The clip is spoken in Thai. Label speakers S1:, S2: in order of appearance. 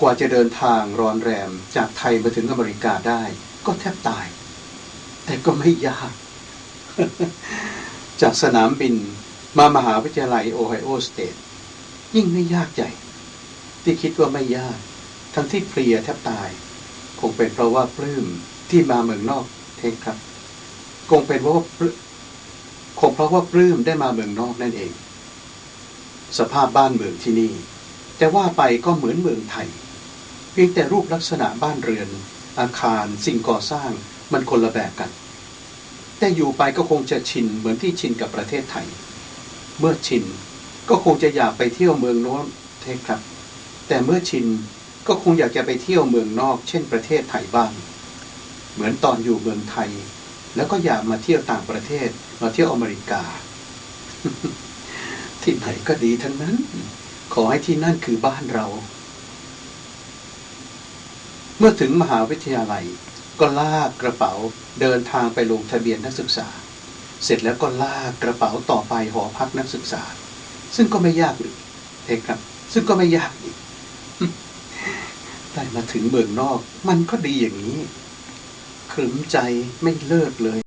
S1: กว่าจะเดินทางรอนแรมจากไทยมาถึงอเมริกาได้ ก็แทบตาย แต่ก็ไม่ยาก จากสนามบินมามหาวิทยาลัยโอไฮโอสเตทยิ่งไม่ยากใหญ่ที่คิดว่าไม่ยาก ทั้งที่เพลียแทบตาย คงเป็นเพราะว่าปลื้มที่มาเมืองนอกเทคครับ คงเป็นเพราะว่า คงเพราะว่าปลื้มได้มาเมืองนอกนั่นเอง สภาพบ้านเมืองที่นี่ แต่ว่าไปก็เหมือนเมืองไทย เพียงแต่รูปลักษณะบ้านเรือน อาคารสิ่งก่อสร้างมันคนละแบบกัน แต่อยู่ไปก็คงจะชินเหมือนที่ชินกับประเทศไทย เมื่อชินก็คงจะอยากไปเที่ยวเมืองโน้นเทคครับ แต่เมื่อชินก็คงอยากจะไปเที่ยวเมืองนอก เช่นประเทศไทยบ้าง เหมือนตอนอยู่เมืองไทย แล้วก็อยากมาเที่ยวต่างประเทศ มาเที่ยวอเมริกา ที่ไหนก็ดีทั้งนั้น ขอให้ที่นั่นคือบ้านเรา เมื่อถึงมหาวิทยาลัย ก็ลากกระเป๋าเดินทางไปลงทะเบียนนักศึกษา เสร็จแล้วก็ลากกระเป๋าต่อไปหอพักนักศึกษา ซึ่งก็ไม่ยากอีกเทครับ ซึ่งก็ไม่ยากอีกได้มาถึงเมืองนอก มันก็ดีอย่างนี้ ขึมใจไม่เลิกเลย